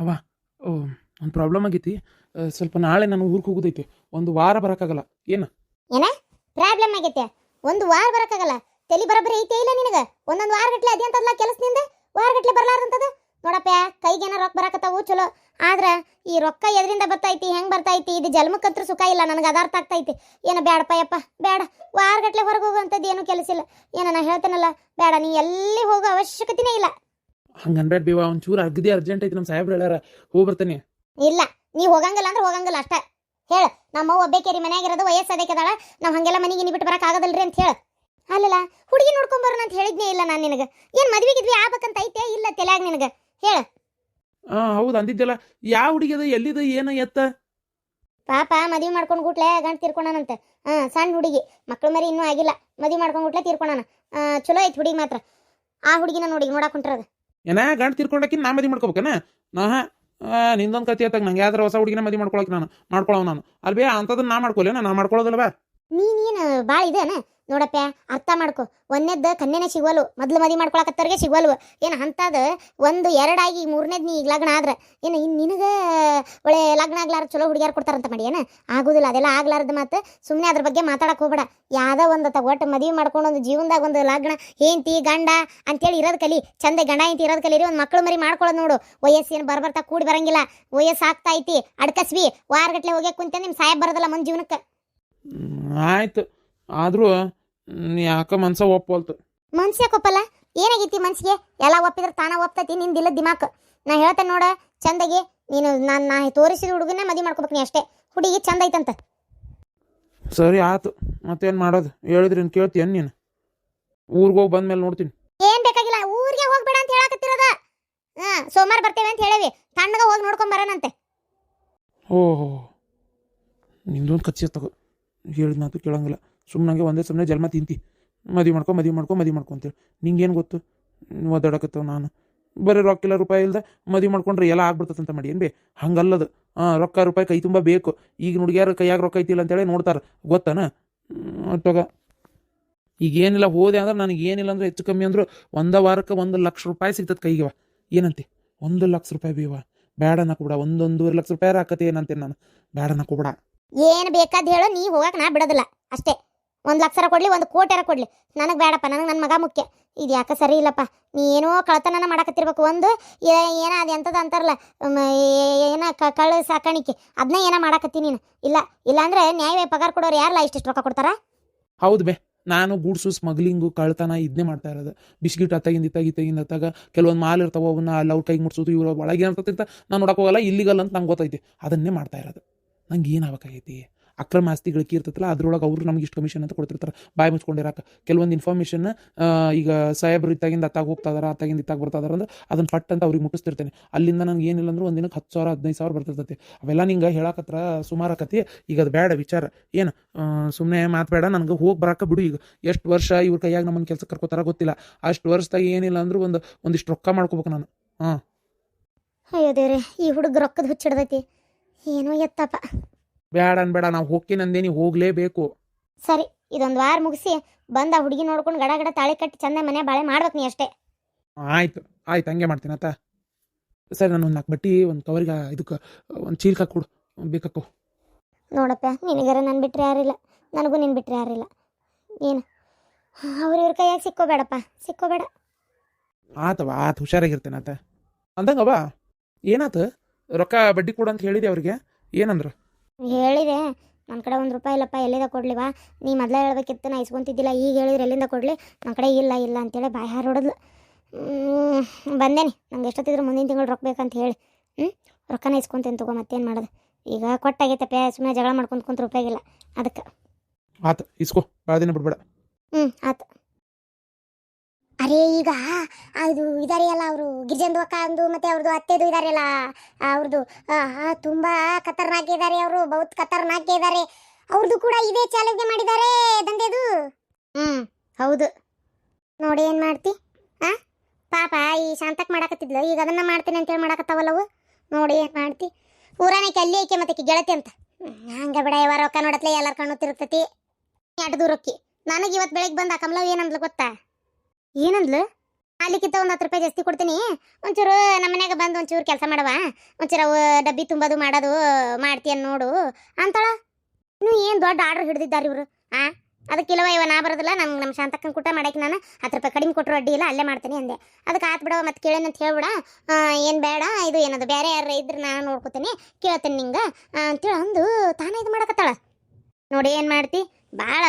ಅವ ಓ, ಒಂದು ಪ್ರಾಬ್ಲಮ್ ಆಗೈತಿ. ಸ್ವಲ್ಪ ನಾಳೆ ನಾನು ಊರಿಗೆ ಹೋಗೋದೈತಿ. ಒಂದು ವಾರ ಬರೋಕ್ಕಾಗಲ್ಲ. ಏನು? ಏನ? ಪ್ರಾಬ್ಲಮ್ ಆಗೈತೆ. ಒಂದು ವಾರ ಬರಕಾಗಲ್ಲ ತಲಿ ಬರೋಬ್ಬರಿ ಐತೆ ಇಲ್ಲ ನಿನಗೆ? ಒಂದೊಂದು ವಾರ ಗಟ್ಲೆ ಅದೇ ಕೆಲಸ ಕೆಲಸದಿಂದ ವಾರ ಗಟ್ಲೆ ಬರ್ಲಾರ್ದಂತದ? ನೋಡಪ್ಪ ಕೈಗೆ ಏನೋ ರೊಕ್ಕ ಬರಕತ್ತಾವು ಚಲೋ. ಆದ್ರೆ ಈ ರೊಕ್ಕ ಎದರಿಂದ ಬರ್ತೈತಿ, ಹೆಂಗ್ ಬರ್ತೈತಿ, ಇದು ಜನ್ಮಕ್ಕಂತೂ ಸುಖ ಇಲ್ಲ, ನನಗೆ ಅದಾರ್ಥ ಆಗ್ತೈತಿ. ಏನ ಬೇಡಪ್ಪ ಯಪ್ಪ ಬೇಡ ವಾರ ಗಟ್ಲೆ ಹೊರಗೆ ಹೋಗುವಂಥದ್ದು ಏನು ಕೆಲಸ ಇಲ್ಲ. ಏನ ನಾ ಹೇಳ್ತೇನಲ್ಲ ಬೇಡ ನೀ ಎಲ್ಲಿ ಹೋಗೋ ಅವಶ್ಯಕತೆನೇ ಇಲ್ಲ. ಹಂಗೆ ಅನ್ಬೇಡ ಬೇವ ಒಂಚೂರು ಅಗದಿ ಅರ್ಜೆಂಟ್ ಐತಿ ನಮ್ಮ ಸಾಹೇಬ್ರು ಹೇಳ್ಯಾರ ಹೋಗಿ ಬರ್ತಾನೆ. ಇಲ್ಲ ನೀ ಹೋಗಂಗಿಲ್ಲ ಅಂದ್ರೆ ಹೋಗಂಗಿಲ್ಲ ಅಷ್ಟ. ಹೇಳ ನಮ್ಮವ್ವ ಒಬ್ಬೇಕೇರಿ ಮನೆಯಾಗಿರೋದು ವಯಸ್ಸು ಅದಕ್ಕೆದಾಳ ನಾವು ಹಂಗೆಲ್ಲ ಮನೆಗೆ ಬಿಟ್ಟು ಬರಕ್ ಆಗದಲ್ರಿ ಅಂತ ಹೇಳ. ಅಲ್ಲಲ್ಲ ಹುಡುಗಿ ನೋಡ್ಕೊಂಡ್ ಬರೋಣ ಅಂತ ಹೇಳಿದ್ನೇ ಇಲ್ಲ ನಾನು ನಿನಗೆ. ಏನ್ ಮದ್ವೆ ಗಿದ್ವಿ ಆಗ್ಬೇಕಂತ ಐತೆ ಇಲ್ಲ ತಲೆಯಾಗ ನಿನಗೆ. ಹೇಳು. ಹಾಂ ಹೌದು ಅಂದಿದ್ದಲ್ಲ ಯಾವ ಹುಡುಗಿದ ಎಲ್ಲಿದ ಏನು ಎತ್ತ? ಪಾಪ ಮದ್ವೆ ಮಾಡ್ಕೊಂಡು ಗುಟ್ಲೆ ಗಂಟ್ ತೀರ್ಕೊಂಡಾನಂತೆ ಹಾ ಸಣ್ಣ ಹುಡುಗಿ. ಮಕ್ಳು ಮರಿ ಇನ್ನೂ ಆಗಿಲ್ಲ. ಮದ್ವೆ ಮಾಡ್ಕೊಂಡು ಗುಟ್ಲೆ ತೀರ್ಕೊಂಡಾನ ಆ, ಚಲೋ ಐತಿ ಹುಡುಗಿ ಮಾತ್ರ. ಆ ಹುಡುಗಿನ ನೋಡಿ ನೋಡಕ್ ಹೊಂಟ್ರದ ಏನ ಗಂಟು ತೀರ್ಕೊಂಡಾಕಿ ನಾ ಮದಿ ಮಾಡ್ಕೋಬೇಕನ? ನಾ ನಿಂದೊಂದು ಕತಿ ಆತಾಗ ನಂಗೆ ಯಾವ್ದಾರ ಹೊಸ ಹುಡುಗಿನ ಮದಿ ಮಾಡ್ಕೊಳಕ್ ನಾನು, ಮಾಡ್ಕೊಳವ್ ನಾನು. ಅಲ್ಲಿ ಬೇ ಅಂಥದನ್ನ ನಾ ಮಾಡ್ಕೊಲೇನ ನಾ ಬಾ. ನೀನೇನು ಭಾಳ ಇದೇನ? ನೋಡಪ್ಪ, ಅರ್ಥ ಮಾಡ್ಕೊ. ಒಂದೇದ್ ಕನ್ಯೆನೇ ಸಿಗೋಲ್ವು ಮೊದ್ಲು ಮದಿ ಮಾಡ್ಕೊಳಕತ್ತವ್ರಿಗೆ ಸಿಗೋಲ್ವು ಏನು ಅಂಥದ್ದು ಒಂದು, ಎರಡಾಗಿ, ಮೂರನೇದ್ ನೀ ಈಗ ಲಗ್ನ ಆದ್ರೆ. ಏನು ಇನ್ನು ನಿನಗೆ ಒಳ್ಳೆ ಲಗ್ನ ಆಗ್ಲಾರ ಚಲೋ ಹುಡುಗಿಯಾರು ಕೊಡ್ತಾರಂತ ಮಾಡಿ, ಏನು? ಆಗೋದಿಲ್ಲ, ಅದೆಲ್ಲ ಆಗ್ಲಾರ್ದ ಮಾತು ಸುಮ್ಮನೆ ಅದ್ರ ಬಗ್ಗೆ ಮಾತಾಡಕ್ಕೆ ಹೋಗ್ಬೇಡ. ಯಾವುದೋ ಒಂದು ತ ಒಟ್ಟು ಮದುವೆ ಮಾಡ್ಕೊಂಡು ಒಂದು ಜೀವನದಾಗ ಒಂದು ಲಗ್ನ, ಹೆಂಡತಿ, ಗಂಡ ಅಂತೇಳಿ ಇರೋದು ಕಲಿ, ಚಂದ ಗಂಡ ಹೆಂಡತಿ ಇರೋದು ಕಲೀರಿ ಒಂದು ಮಕ್ಕಳು ಮರಿ ಮಾಡ್ಕೊಳ್ಳೋದು ನೋಡು. ವಯಸ್ಸೇನು ಬರ್ಬರ್ತಾ ಕೂಡಿ ಬರಂಗಿಲ್ಲ. ವಯಸ್ಸು ಆಗ್ತಾ ಐತಿ, ಅಡ್ಕಸ್ವಿ. ವಾರಗಟ್ಲೆ ಹೋಗಿ ಕುಂತ ನಿಮ್ಮ ಸಾಯಬ್ ಬರೋದಲ್ಲ ಮುಂದೆ ಜೀವನಕ್ಕೆ? ಆಯ್ತು. ಆದರೂ ಯಾಕ ಮನ್ಸ ಒಪ್ಪೋಲ್ತು ಮನ್ಸ ಯಾಕೊಪ್ಪಲ್ಲ ಏನಾಗೈತಿ ಮನ್ಸಿಗೆ? ಎಲ್ಲ ಒಪ್ಪಿದ್ರೆ ತಾನ ಒಪ್ತೈತಿ ನಿಂದಿಲ್ಲ ದಿಮಾಕ್. ನಾ ಹೇಳ್ತೇನೆ ನೋಡ ಚಂದಗೆ ನೀನು ನಾನು ನಾ ತೋರಿಸಿದ ಹುಡುಗನ ಮದಿ ಮಾಡ್ಕೋಬೇಕು ನೀ ಅಷ್ಟೇ. ಹುಡುಗಿ ಚಂದ ಐತಂತ. ಸರಿ ಆಯ್ತು ಮತ್ತೇನು ಮಾಡೋದು? ಹೇಳಿದ್ರಿ ಏನು ಕೇಳ್ತೀಯನ್ ನೀನು? ಊರಿಗೆ ಹೋಗಿ ಬಂದ್ಮೇಲೆ ನೋಡ್ತೀನಿ. ಏನ್ ಬೇಕಾಗಿಲ್ಲ ಊರಿಗೆ ಹೋಗ್ಬೇಡ ಅಂತ ಹೇಳಕತ್ತಿರೋದ. ಹಾಂ ಸೋಮವಾರ ಬರ್ತೇವೆ ಅಂತ ಹೇಳೇವಿ. ತಣ್ಣಗ ಹೋಗಿ ನೋಡ್ಕೊಂಡ್ ಬರೋಣಂತೆ. ಓಹೋ. ನಿಂದೊಂದು ಕಚ್ಚಿ ತಗೋ. ಹೇಳಿದ ಕೇಳೋಂಗಿಲ್ಲ. ಕೇಳಂಗಿಲ್ಲ ಸುಮ್ಮನೆ ಒಂದೇ ಸುಮ್ಮನೆ ಜನ್ಮ ತಿಂತಿ. ಮದುವೆ ಮಾಡ್ಕೊ ಮದುವೆ ಮಾಡ್ಕೊ ಮದುವೆ ಮಾಡ್ಕೊ ಅಂತೇಳಿ. ನಿಂಗೇನು ಗೊತ್ತು? ಓದಾಡಕತ್ತವ ನಾನು. ಬರೀ ರೊಕ್ಕ ಇಲ್ಲ ರೂಪಾಯಿ ಇಲ್ಲದೆ ಮದುವೆ ಮಾಡ್ಕೊಂಡ್ರೆ ಎಲ್ಲ ಆಗ್ಬಿಡ್ತದಂತ ಮಾಡಿ. ಏನು ಬೇ ಹಂಗಲ್ಲದು. ಹಾಂ ರೊಕ್ಕ ರೂಪಾಯಿ ಕೈ ತುಂಬ ಬೇಕು. ಈಗ ಹುಡುಗಿಯಾರ ಕೈಯಾಗ ರೊಕ್ಕ ಐತಿಲ್ಲ ಅಂತೇಳಿ ನೋಡ್ತಾರೆ. ಗೊತ್ತಾನ? ತಗ. ಈಗ ಏನಿಲ್ಲ ಹೋದೆ ಅಂದ್ರೆ ನನಗೆ ಏನಿಲ್ಲ ಅಂದ್ರೆ ಹೆಚ್ಚು ಕಮ್ಮಿ ಅಂದ್ರೆ ಒಂದ ವಾರಕ್ಕೆ ಒಂದು ಲಕ್ಷ ರೂಪಾಯಿ ಸಿಗ್ತದೆ ಕೈಗೆ ಏನಂತೆ? ಒಂದು ಲಕ್ಷ ರೂಪಾಯಿ ಬೇವ. ಬೇಡ ನಾಕೋಬೇಡ ಒಂದೊಂದೂವರೆ ಲಕ್ಷ ರೂಪಾಯಿ ಹಾಕತ್ತೆ ಏನಂತೆ ನಾನು. ಬೇಡ ನಾಕೋಬೇಡ ಏನ್ ಬೇಕಾದ್ ಹೇಳು, ನೀ ಹೋಗಕ್ಕೆ ನಾ ಬಿಡೋದಿಲ್ಲ. ಅಷ್ಟೇ. ಒಂದು ಲಕ್ಷರ ಕೊಡಲಿ, ಒಂದು ಕೋಟ್ಯಾರ ಕೊಡಲಿ. ನನಗೆ ಬೇಡಪ್ಪ ನನಗೆ ನನ್ನ ಮಗ ಮುಖ್ಯ. ಇದು ಯಾಕೆ ಸರಿ ಇಲ್ಲಪ್ಪ? ನೀ ಏನೋ ಕಳ್ತನನ ಮಾಡಕತ್ತಿರ್ಬೇಕು. ಒಂದು ಏನೋ ಅದು ಎಂಥದ್ದು ಅಂತಾರಲ್ಲ ಏನೋ ಕಳ್ಳ ಸಾಕಾಣಿಕೆ ಅದನ್ನ ಏನೋ ಮಾಡಕತ್ತಿ ನೀನು? ಇಲ್ಲ, ಇಲ್ಲಾಂದ್ರೆ ನ್ಯಾಯವೇ ಪಗಾರ ಕೊಡೋರು ಯಾರಲ್ಲ ಇಷ್ಟಿಷ್ಟು ರೊಕ್ಕ ಕೊಡ್ತಾರ? ಹೌದು ಬೇ. ನಾನು ಗೂಡ್ಸು ಸ್ಮಗ್ಲಿಂಗು ಕಳ್ತನ ಇದನ್ನೇ ಮಾಡ್ತಾ ಇರೋದು. ಬಿಸ್ಕಿಟ್ ಅತ್ತಾಗಿಂದ ಇತ್ತಾಗಿ ಇತ್ತಾಗಿಂದ ಅತ್ತಾಗ ಕೆಲವೊಂದು ಮಾಲ್ ಇರ್ತಾವ ಅವನ್ನ ಅಲ್ಲಿ ಅವ್ರ ಕೈಗೆ ಮುಟ್ಸೋದು ಇವ್ರ ಒಳಗೆ ಅಂತ ನಾನು ನೋಡಕ್ಕೆ ಹೋಗಲ್ಲ ಇಲ್ಲಿಗಲ್ಲ ಅಂತ ನಂಗೆ ಗೊತ್ತೈತಿ. ಅದನ್ನೇ ಮಾಡ್ತಾ ಇರೋದು. ನಂಗೆ ಏನು ಆಗ್ಬೇಕಾಗೈತಿ? ಅಕ್ರಮ ಆಸ್ತಿ ಗಳಿಕೆ ಇರ್ತೈತಲ್ಲ ಅದ್ರೊಳಗೆ ಅವರು ನಮ್ಗೆ ಇಷ್ಟು ಕಮಿಷನ್ ಅಂತ ಕೊಡ್ತಿರ್ತಾರೆ. ಬಾಯಿ ಮುಚ್ಕೊಂಡಿರಾಕ ಕೆಲವೊಂದು ಇನ್ಫಾರ್ಮೇಷನ್ ಈಗ ಸಾಹೇಬ್ರು ಇತ್ತಾಗಿಂದ ಅತ್ತಾಗ ಹೋಗ್ತಾ ಅತ್ತಾಗಿಂದ ಇತ್ತಾಗ ಬರ್ತಾ ಅಂದ್ರೆ ಅದನ್ನ ಪಟ್ ಅಂತ ಅವ್ರಿಗೆ ಮುಟ್ಟಿಸ್ತಿರ್ತೇನೆ. ಅಲ್ಲಿಂದ ನನಗೆ ಏನಿಲ್ಲ ಅಂದ್ರೆ ಒಂದು ದಿನಕ್ಕೆ ಹತ್ತು ಸಾವಿರ, ಹದಿನೈದು ಸಾವಿರ ಬರ್ತಿರ್ತೈತಿ ಅವೆಲ್ಲ ನಿಂಗೆ ಹೇಳಕತ್ರ ಸುಮಾರು ಆಕತಿ. ಈಗ ಅದು ಬೇಡ ವಿಚಾರ. ಏನು ಸುಮ್ಮನೆ ಮಾತು ಬೇಡ ನನಗೆ ಹೋಗಿ ಬರಾಕ ಬಿಡು ಈಗ. ಎಷ್ಟು ವರ್ಷ ಇವ್ರ ಕೈಯಾಗ ನಮ್ಮನ್ನು ಕೆಲಸ ಕರ್ಕೋತಾರ ಗೊತ್ತಿಲ್ಲ. ಅಷ್ಟು ವರ್ಷದಾಗ ಏನಿಲ್ಲ ಅಂದ್ರೆ ಒಂದು, ಒಂದಿಷ್ಟು ರೊಕ್ಕ ಮಾಡ್ಕೋಬೇಕು ನಾನು. ಹಾಂ ಅಯ್ಯೋ ದೇವ್ರೆ, ಈ ಹುಡುಗ ರೊಕ್ಕದ ಹುಚ್ಚಿಡ್ದೈತಿ ಏನೋ ಎತ್ತಪ್ಪ. ಬೇಡ ಅನ್ಬೇಡ ನಾವು ಹೋಗಿ ನಂದೇನಿ ಹೋಗ್ಲೇಬೇಕು. ಸರಿ ಇದೊಂದು ವಾರ ಮುಗಿಸಿ ಬಂದ ಹುಡುಗಿ ನೋಡ್ಕೊಂಡು ಗಡ ಗಡ ತಾಳಿ ಕಟ್ಟಿ ಚಂದ ಮನೆ ಬಾಳೆ ಮಾಡ್ಬೇಕು ನೀ ಅಷ್ಟೇ. ಆಯ್ತು ಆಯ್ತು ಹಂಗೆ ಮಾಡ್ತೀನಿ ಆತ ಸರಿ ನಾನು ಒಂದು ನಾಲ್ಕು ಬಟ್ಟಿ ಒಂದು ಕವರಿಗೆ ಇದಕ್ಕೆ ಒಂದು ಚೀಲ್ಕ ಕೊಡು ಬೇಕಕ್ಕು ನೋಡಪ್ಪ ನಿನಗಾರ ನಾನು ಬಿಟ್ಟರೆ ಯಾರಿಲ್ಲ ನನಗೂ ನಿನ್ ಬಿಟ್ರೆ ಯಾರಿಲ್ಲ. ಏನು? ಅವ್ರ ಇವ್ರ ಕೈಯಾಗ ಸಿಕ್ಕೋಬೇಡಪ್ಪ ಸಿಕ್ಕೋಬೇಡ. ಆತವ ಆತ ಹುಷಾರಾಗಿರ್ತೇನೆ ಆತ. ಅಂದಂಗವ ಏನಾತ? ರೊಕ್ಕ ಬಡ್ಡಿ ಕೊಡು ಅಂತ ಹೇಳಿದೆ ಅವ್ರಿಗೆ. ಏನಂದ್ರು? ಹೇಳಿದೆ ನನ್ನ ಕಡೆ ಒಂದು ರೂಪಾಯಿ ಇಲ್ಲಪ್ಪ ಎಲ್ಲಿಂದ ಕೊಡ್ಲಿವಾ ನೀ ಮೊದಲೇ ಹೇಳ್ಬೇಕಿತ್ತು ನಾ ಇಸ್ಕೊಂತಿದ್ದಿಲ್ಲ ಈಗ ಹೇಳಿದ್ರೆ ಎಲ್ಲಿಂದ ಕೊಡಲಿ? ನನ್ನ ಕಡೆ ಇಲ್ಲ ಇಲ್ಲ ಅಂತೇಳಿ ಬಾಯಿ ಹಾರು ಹೊಡೆದ್ಲು. ಬಂದೇನಿ. ನಂಗೆ ಎಷ್ಟೊತ್ತಿದ್ರು ಮುಂದಿನ ತಿಂಗಳು ರೊಕ್ಕ ಬೇಕಂತ ಹೇಳಿ. ಹ್ಞೂ ರೊಕ್ಕನ ಇಸ್ಕೊಂತೀನಿ ತಗೋ ಮತ್ತೇನು ಮಾಡೋದು? ಈಗ ಕೊಟ್ಟಾಗೈತಪ್ಪ ಸುಮ್ಮನೆ ಜಗಳ ಮಾಡ್ಕೊಂತ ಕುಂತ ರೂಪಾಯಿಗಿಲ್ಲ ಅದಕ್ಕೆ. ಆತ ಇಸ್ಕೋ ಭಾಳ ದಿನ ಬಿಡ್ಬೇಡ. ಹ್ಞೂ ಆತು. ಅರೇ ಈಗ ಅದು ಇದಾರೆ ಅಲ್ಲ ಅವರು ಗಿರಿಜಂದು ಅಕ್ಕ ಅಂದು ಮತ್ತೆ ಅವ್ರದ್ದು ಅತ್ತೆದು ಇದಾರೆ ಅಲ್ಲ ಅವ್ರದ್ದು ತುಂಬ ಖತರ್ನಾಕ್ ಇದ್ದಾರೆ ಅವರು ಬಹುತ್ ಖತರ್ನಾಕ್ ಇದ್ದಾರೆ ಅವ್ರದ್ದು ಕೂಡ ಇದೇ ಚಾಲೆಂಜ್ ಮಾಡಿದ್ದಾರೆ ದಂಧೆದು. ಹ್ಮ್ ಹೌದು. ನೋಡಿ ಏನು ಮಾಡ್ತಿ? ಆ? ಪಾಪ ಈ ಶಾಂತಕ್ ಮಾಡಕತ್ತಿದ್ಲು. ಈಗ ಅದನ್ನ ಮಾಡ್ತೀನಿ ಅಂತೇಳಿ ಮಾಡಾಕತ್ತಾವಲ್ಲವು ನೋಡಿ ಏನು ಮಾಡ್ತಿ? ಊರಾನಕ್ಕೆ ಅಲ್ಲಿ ಐಕೆ ಮತ್ತೆ ಗೆಳತಿ ಅಂತ. ಹಂಗ ಬಿಡ ಯಾವ ರೊಕ್ಕ ನೋಡತ್ಲೆ ಎಲ್ಲಾರ ಕಣ್ಣು ತಿರುಗ್ತತಿ. ಎರಡು ದೂರಕ್ಕಿ ನನಗೆ ಇವತ್ತು ಬೆಳಗ್ಗೆ ಬಂದ ಕಮಲವ್ ಏನಂದ್ಲು ಗೊತ್ತಾ? ಏನಂದ್ಲು? ಅಲ್ಲಿಕ್ಕಿಂತ ಒಂದು ಹತ್ತು ರೂಪಾಯಿ ಜಾಸ್ತಿ ಕೊಡ್ತೀನಿ. ಒಂಚೂರು ನಮ್ಮ ಬಂದು ಒಂಚೂರು ಕೆಲಸ ಮಾಡವ ಒಂಚೂರು ಅವು ಡಬ್ಬಿ ತುಂಬೋದು ಮಾಡೋದು ಮಾಡ್ತೀಯ ನೋಡು ಅಂತಾಳ. ಇನ್ನು ಏನು ದೊಡ್ಡ ಆರ್ಡರ್ ಹಿಡ್ದಿದ್ದಾರೆ ಇವರು, ಆ? ಅದಕ್ಕಿಲ್ಲವ ಇವ ನಾ ಬರೋದಿಲ್ಲ ನಮ್ಮ ನಮ್ಮ ಶಾಂತಕ್ಕನ ಕೂಟ ಮಾಡಕ್ಕೆ ನಾನು ಹತ್ತು ರೂಪಾಯಿ ಕಡಿಮೆ ಕೊಟ್ಟರು ಅಡ್ಡಿ ಇಲ್ಲ, ಅಲ್ಲೇ ಮಾಡ್ತೀನಿ ಅಂದೆ. ಅದಕ್ಕೆ ಆತ್ ಬಿಡವ ಮತ್ತೆ ಕೇಳೇನಂತ ಹೇಳ್ಬಿಡ. ಏನು ಬೇಡ, ಇದು ಏನದು ಬೇರೆ ಯಾರು ಇದ್ರೆ ನಾನು ನೋಡ್ಕೊತೀನಿ, ಕೇಳ್ತೀನಿ ನಿಂಗೆ ಅಂತೇಳಿ ಅಂದು ತಾನೇ ಇದು ಮಾಡಕತ್ತಾಳ. ನೋಡಿ ಏನು ಮಾಡ್ತಿ? ಭಾಳ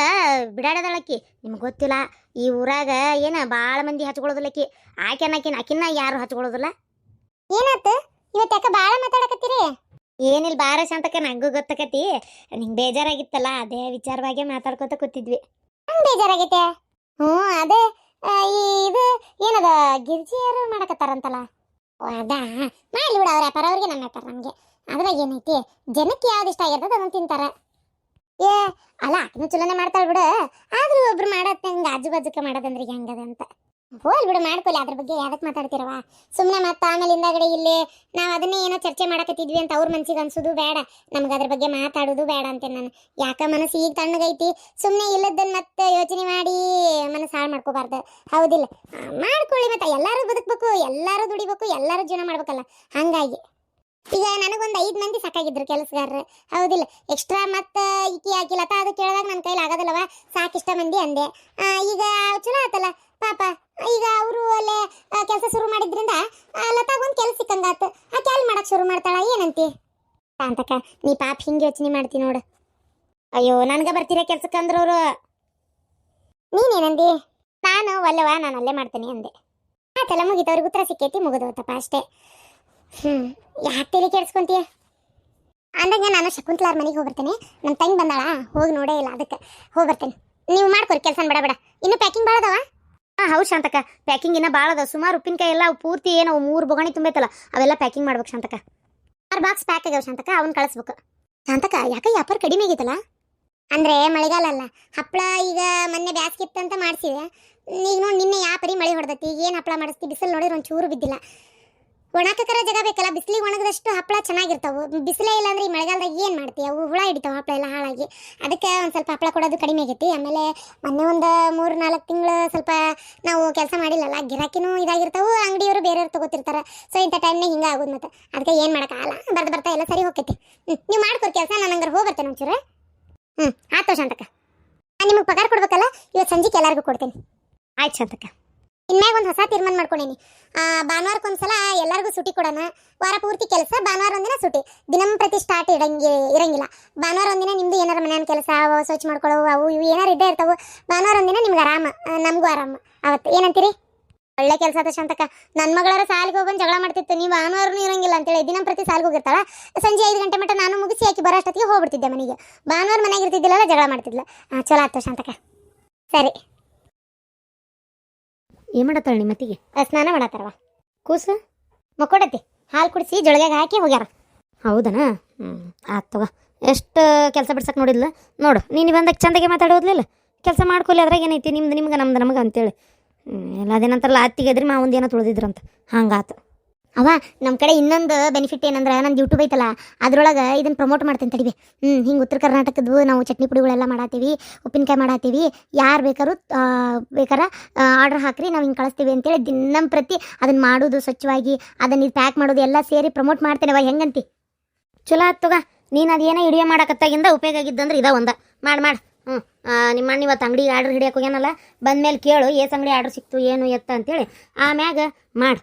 ಬಿಡಾಡದಳಕ್ಕಿ. ನಿಮ್ಗೆ ಗೊತ್ತಿಲ್ಲ ಈ ಊರಾಗ ಏನ ಭಾಳ ಮಂದಿ ಹಚ್ಕೊಳ್ಳೋದಿಲ್ಲಕ್ಕಿ. ಆಕೆನ ಆಕಿನ ಆಕಿನ ಯಾರು ಹಚ್ಕೊಳ್ಳೋದಿಲ್ಲ. ಏನಾತ? ಇವತ್ತು ಯಾಕೆ ಭಾಳ ಮಾತಾಡಕತ್ತೀರಿ? ಏನಿಲ್ಲ ಬಾರ ಶಾಂತಕ್ಕ ನಂಗೂ ಗೊತ್ತಕತಿ ನಿಂಗೆ ಬೇಜಾರಾಗಿತ್ತಲ್ಲ ಅದೇ ವಿಚಾರವಾಗೆ ಮಾತಾಡ್ಕೊತ ಕೂತಿದ್ವಿ. ಹಂಗೆ ಬೇಜಾರಾಗೈತೆ? ಹ್ಞೂ ಅದೇ ಇದು ಏನದ ಗಿರ್ಜಿಯರು ಮಾಡಕತ್ತಾರಂತಲ್ಲ? ಓ, ಅದಾ? ಮಾಡ್ಲಿ ಬಿಡ ಅವ್ರ ವ್ಯಾಪಾರ ಅವ್ರಿಗೆ ನಮ್ಮ ವ್ಯಾಪಾರ ನಮಗೆ. ಅದ್ರಾಗ ಏನೈತಿ? ಜನಕ್ಕೆ ಯಾವ್ದು ಇಷ್ಟ ಆಗಿರ್ತದೆ ಅದನ್ನು ತಿಂತಾರ. ಏ, ಅಲ್ಲ ಆಕಿನೂ ಚಲೋನೆ ಮಾಡ್ತಾಳ ಬಿಡು. ಆದ್ರೂ ಒಬ್ರು ಮಾಡತ್ತೆ ಹಿಂಗೆ ಆಜು ಬಾಜುಕ ಮಾಡೋದಂದ್ರೆ ಹೆಂಗದ ಅಂತ. ಹೋಲ್ ಬಿಡು ಮಾಡ್ಕೊಳ್ಳಿ ಅದ್ರ ಬಗ್ಗೆ ಯಾವ್ದಕ್ಕೆ ಮಾತಾಡ್ತಿರವ? ಸುಮ್ಮನೆ ಮತ್ತೆ ಆಮೇಲೆ ಹಿಂದಾಗಡೆ ಇಲ್ಲಿ ನಾವು ಅದನ್ನೇ ಏನೋ ಚರ್ಚೆ ಮಾಡಕತ್ತಿದ್ವಿ ಅಂತ ಅವ್ರ ಮನ್ಸಿಗೆ ಅನ್ಸೋದು ಬೇಡ. ನಮ್ಗೆ ಅದ್ರ ಬಗ್ಗೆ ಮಾತಾಡೋದು ಬೇಡ ಅಂತ ನಾನು. ಯಾಕ ಮನಸ್ಸು ಈಗ ತಣ್ಣಗೈತಿ? ಸುಮ್ಮನೆ ಇಲ್ಲದನ್ನ ಮತ್ತೆ ಯೋಚನೆ ಮಾಡಿ ಮನಸ್ಸು ಹಾಳು ಮಾಡ್ಕೋಬಾರ್ದು. ಹೌದಿಲ್ಲ. ಮಾಡ್ಕೊಳ್ಳಿ ಮತ್ತೆ. ಎಲ್ಲರೂ ಬದುಕಬೇಕು, ಎಲ್ಲರೂ ದುಡಿಬೇಕು, ಎಲ್ಲರೂ ಜೀವನ ಮಾಡ್ಬೇಕಲ್ಲ. ಹಂಗಾಗಿ. ಈಗ ನನಗೊಂದು ಐದು ಮಂದಿ ಸಾಕಾಗಿದ್ರು ಕೆಲಸಗಾರರು. ಹೌದಿಲ್ಲ ಎಕ್ಸ್ಟ್ರಾ ಮತ್ತೆ ಇಕ್ಕಿ ಹಾಕಿಲ್ಲತ್ತ ಅದು ಕೇಳಿದಾಗ ನನ್ನ ಕೈಲಿ ಆಗೋದಿಲ್ಲವ ಸಾಕಿಷ್ಟ ಮಂದಿ ಅಂದೆ. ಈಗ ಚಲೋ ಆತಲ್ಲ, ಪಾಪ. ಈಗ ಅವರು ಅಲ್ಲೇ ಕೆಲಸ ಶುರು ಮಾಡಿದ್ರಿಂದ ಲತಾಗೊಂದು ಕೆಲಸ ಸಿಕ್ಕಂಗಾತು. ಆ, ಕ್ಯಾಲ್ ಮಾಡಕ್ ಶುರು ಮಾಡ್ತಾಳ? ಏನಂತಿ? ಅಂತಕ ನೀ ಪಾಪ ಹಿಂಗೆ ಯೋಚನೆ ಮಾಡ್ತಿ ನೋಡು. ಅಯ್ಯೋ, ನನ್ಗ ಬರ್ತೀರ ಕೆಲ್ಸಕ್ಕೆ ಅಂದ್ರವ್ರು ನೀನೇನಂದಿ? ನಾನು ಒಲ್ಲವ ನಾನು ಅಲ್ಲೇ ಮಾಡ್ತೀನಿ ಅಂದೆ. ಆತಲ್ಲ ಮುಗಿತವ್ರಿಗೆ ಉತ್ತರ ಸಿಕ್ಕೈತಿ, ಮುಗಿದೋತಪ್ಪ ಅಷ್ಟೇ. ಹ್ಮ್ ಯಾಕೆ ತಲೆ ಕೆಡಿಸ್ಕೊಂತೀಯ ಅಂದಂಗೆ ನಾನು ಶಕುಂತಲಾರ್ ಮನೆಗೆ ಹೋಗ್ಬರ್ತೇನೆ. ನಮ್ಮ ತಂಗಿ ಬಂದಾಳ ಹೋಗಿ ನೋಡೇ ಇಲ್ಲ ಅದಕ್ಕೆ. ಹೋಗ್ಬರ್ತೇನೆ. ನೀವು ಮಾಡ್ಕೊರಿ ಕೆಲಸ ಬೇಡ ಬೇಡ. ಇನ್ನು ಪ್ಯಾಕಿಂಗ್ ಭಾಳ ಅದಾವ? ಹಾಂ ಹೌದು ಶಾಂತಕ ಪ್ಯಾಕಿಂಗ್ ಇನ್ನೂ ಭಾಳ ಅದಾವ. ಸುಮಾರು ಉಪ್ಪಿನಕಾಯಿ ಎಲ್ಲ ಅವು ಪೂರ್ತಿ ಏನೋ ಮೂರು ಬೊಗಣಿ ತುಂಬೈತಲ್ಲ ಅವೆಲ್ಲ ಪ್ಯಾಕಿಂಗ್ ಮಾಡ್ಬೇಕು ಶಾಂತಕ ಆರು ಬಾಕ್ಸ್ ಪ್ಯಾಕ್ ಆಗ್ಯಾವ ಶಾಂತಕ ಅವ್ನ ಕಳಿಸ್ಬೇಕು. ಶಾಂತಕ ಯಾಕೆ ವ್ಯಾಪಾರ ಕಡಿಮೆ ಆಗೈತಲ್ಲ? ಅಂದರೆ ಮಳೆಗಾಲ ಅಲ್ಲ. ಹಪ್ಪಳ ಈಗ ಮೊನ್ನೆ ಬ್ಯಾಸ್ಗೆ ಅಂತ ಮಾಡಿಸಿದೆ. ಈಗ ನೋಡಿ ನಿನ್ನೆ ಯಾವ ಪರಿ ಮಳೆ ಹೊಡೆದೈತಿ ಈಗ ಏನು ಹಪ್ಪಳ ಮಾಡಿಸ್ತಿ ಬಿಸಿಲು ನೋಡಿದ್ರೆ ಒಂಚೂರು ಚೂರು ಬಿದ್ದಿಲ್ಲ. ಒಣಕಕರ ಜಾಗ ಬೇಕಲ್ಲ, ಬಿಸಿಲಿಗೆ ಒಣಗದಷ್ಟು ಹಪ್ಪಳ ಚೆನ್ನಾಗಿರ್ತಾವು. ಬಿಸಿಲೇ ಇಲ್ಲ ಅಂದ್ರೆ ಈ ಮಳೆಗಾಲದಾಗ ಏನು ಮಾಡ್ತೀವಿ ಅವು ಹುಳ ಹಿಡಿತಾವ ಹಪ್ಪಳ ಎಲ್ಲ ಹಾಳಾಗಿ. ಅದಕ್ಕೆ ಒಂದು ಸ್ವಲ್ಪ ಹಪ್ಪಳ ಕೊಡೋದು ಕಡಿಮೆ ಆಗೈತಿ. ಆಮೇಲೆ ಮೊನ್ನೆ ಒಂದು ಮೂರು ನಾಲ್ಕು ತಿಂಗಳು ಸ್ವಲ್ಪ ನಾವು ಕೆಲಸ ಮಾಡಿಲ್ಲಲ್ಲ, ಗಿರಾಕಿನೂ ಇದಾಗಿರ್ತಾವು, ಅಂಗಡಿಯವರು ಬೇರೆಯವ್ರು ತಗೋತಿರ್ತಾರೆ. ಸೊ ಇಂಥ ಟೈಮ್ನಾಗ ಹಿಂಗೆ ಆಗೋದು ಮತ್ತೆ. ಅದಕ್ಕೆ ಏನು ಮಾಡೋಕ್ಕಾಗಲ್ಲ ಬರ್ದು ಬರ್ತಾ ಎಲ್ಲ ಸರಿ ಹೋಗ್ತೈತಿ. ನೀವು ಮಾಡ್ಕೊರಿ ಕೆಲಸ, ನಾನು ಹಂಗಾರೆ ಹೋಗಿ ಬರ್ತೇನೆ ಹ್ಞೂ ಆಯ್ತು ಶಾಂತಕ ನಾನು ನಿಮಗೆ ಪಗಾರ ಕೊಡ್ಬೇಕಲ್ಲ? ಇವತ್ತು ಸಂಜೆಗೆ ಎಲ್ಲರಿಗೂ ಕೊಡ್ತೀನಿ. ಆಯ್ತು ಶಾಂತಕ ಇನ್ಮ್ಯಾಗ ಒಂದು ಹೊಸ ತೀರ್ಮಾನ ಮಾಡ್ಕೊಂಡೇನಿ. ಭಾನುವಾರಕ್ಕೊಂದ್ಸಲ ಎಲ್ಲರಿಗೂ ಸುಟಿ ಕೊಡೋಣ. ವಾರ ಪೂರ್ತಿ ಕೆಲಸ, ಭಾನುವಾರ ಒಂದಿನ ಸುಟಿ. ದಿನಂಪ್ರತಿ ಸ್ಟಾರ್ಟ್ ಇರಂಗಿ ಇರಂಗಿಲ್ಲ. ಭಾನುವಾರ ಒಂದಿನ ನಿಮ್ದು ಏನಾರ ಮನೆಯ ಕೆಲಸ, ಅವು ಸ್ವಚ್ಛ ಮಾಡ್ಕೊಳ್ಳೋ ಅವು, ಇವು ಏನಾರು ಇದ್ದೇ ಇರ್ತಾವೆ. ಭಾನುವಾರ ಒಂದಿನ ನಿಮ್ಗೆ ಆರಾಮ ನಮಗೂ ಆರಾಮ. ಅವತ್ತು ಏನಂತೀರಿ? ಒಳ್ಳೆ ಕೆಲಸ ಅದ ಶಾಂತಕ ನನ್ನ ಮಗಳರ ಸಾಲಿಗೆ ಹೋಗಿ ಜಗಳ ಮಾಡ್ತಿತ್ತು. ನೀವು ಭಾನುವಾರನೂ ಇರಂಗಿಲ್ಲ ಅಂತೇಳಿ ದಿನಂಪ್ರತಿ ಸಾಲಿಗೆ ಹೋಗಿರ್ತಾಳ. ಸಂಜೆ ಐದು ಗಂಟೆ ಮಟ್ಟ ನಾನು ಮುಗಿಸಿ ಆಕಿ ಬರೋ ಅಷ್ಟೊತ್ತಿಗೆ ಹೋಗ್ಬಿಡ್ತಿದ್ದೆ ಮನೆಗೆ. ಭಾನುವಾರ ಮನೆಗೆ ಇರ್ತಿದ್ದಿಲ್ಲಲ್ಲ ಜಗಳ ಮಾಡ್ತಿದ್ಲ. ಚಲೋ ಆಯ್ತು ಶಾಂತಕ ಸರಿ. ಏನು ಮಾಡತ್ತಾಳ ನಿಮ್ಮ ಮತ್ತಿಗೆ ಸ್ನಾನ ಮಾಡತ್ತಾರವ ಕೂಸು ಮಕ್ಕೊಡತ್ತಿ ಹಾಲು ಕುಡಿಸಿ ಜೊಳಗ್ಯಾಗ ಹಾಕಿ ಹೋಗ್ಯಾರ. ಹೌದನ? ಹ್ಞೂ ಆತು ತಗೋ. ಎಷ್ಟು ಕೆಲಸ ಬಿಡ್ಸಕ್ಕೆ ನೋಡಿದ್ಲ? ನೋಡು, ನೀನು ಬಂದಾಗ ಚಂದಾಗೆ ಮಾತಾಡೋದ್ಲಿಲ್ಲ ಕೆಲಸ ಮಾಡ್ಕೊಲಿ ಅದ್ರಾಗ ಏನೈತಿ? ನಿಮ್ದು, ನಿಮ್ಗೆ, ನಮ್ದು, ನಮಗೆ ಅಂತೇಳಿ. ಎಲ್ಲ ಅದೇನಂತಾರಲ್ಲ ಅತ್ತಿಗೆ ಎದ್ರಿ ಮಾವಂದು ಏನೋ ತುಳಿದಿದ್ರಂತ. ಹಂಗಾತು. ಅವ ನಮ್ಮ ಕಡೆ ಇನ್ನೊಂದು ಬೆನಿಫಿಟ್ ಏನಂದ್ರೆ ನಂದು ಯೂಟ್ಯೂಬ್ ಐತಲ್ಲ, ಅದ್ರೊಳಗೆ ಇದನ್ನು ಪ್ರಮೋಟ್ ಮಾಡ್ತೀನಿ ತಡಿವಿ ಹ್ಞೂ ಹಿಂಗೆ ಉತ್ತರ ಕರ್ನಾಟಕದ್ದು ನಾವು ಚಟ್ನಿ ಪುಡಿಗಳೆಲ್ಲ ಮಾಡಾತೀವಿ, ಉಪ್ಪಿನಕಾಯಿ ಮಾಡಾತೀವಿ, ಯಾರು ಬೇಕಾರು ಬೇಕಾರ ಆರ್ಡ್ರ್ ಹಾಕ್ರಿ, ನಾವು ಹಿಂಗೆ ಕಳಿಸ್ತೀವಿ ಅಂತೇಳಿ ದಿನಂ ಪ್ರತಿ ಅದನ್ನು ಮಾಡೋದು ಸ್ವಚ್ಛವಾಗಿ ಅದನ್ನು ಇದು ಪ್ಯಾಕ್ ಮಾಡೋದು ಎಲ್ಲ ಸೇರಿ ಪ್ರಮೋಟ್ ಮಾಡ್ತೇನೆ, ಅವ ಹೆಂಗಂತಿ? ಚಲೋ ಆತ್ ತಗ, ನೀನು ಅದೇನೋ ವಿಡಿಯೋ ಮಾಡಕತ್ತಾಗಿಂದ ಉಪಯೋಗ ಆಗಿದ್ದಂದ್ರೆ ಇದ ಒಂದು. ಮಾಡಿ ಮಾಡಿ. ಹ್ಞೂ ನಿಮ್ಮ ಅಣ್ಣ ಇವತ್ತು ಅಂಗಡಿಗೆ ಆರ್ಡ್ರ್ ಹಿಡಿಯೋಕೆ ಹೋಗ್ಯಾನಲ್ಲ, ಬಂದ್ಮೇಲೆ ಕೇಳು, ಏಸ್ ಅಂಗಡಿ ಆರ್ಡ್ರ್ ಸಿಕ್ತು, ಏನು ಎತ್ತ ಅಂತೇಳಿ. ಆಮ್ಯಾಗ ಮಾಡು.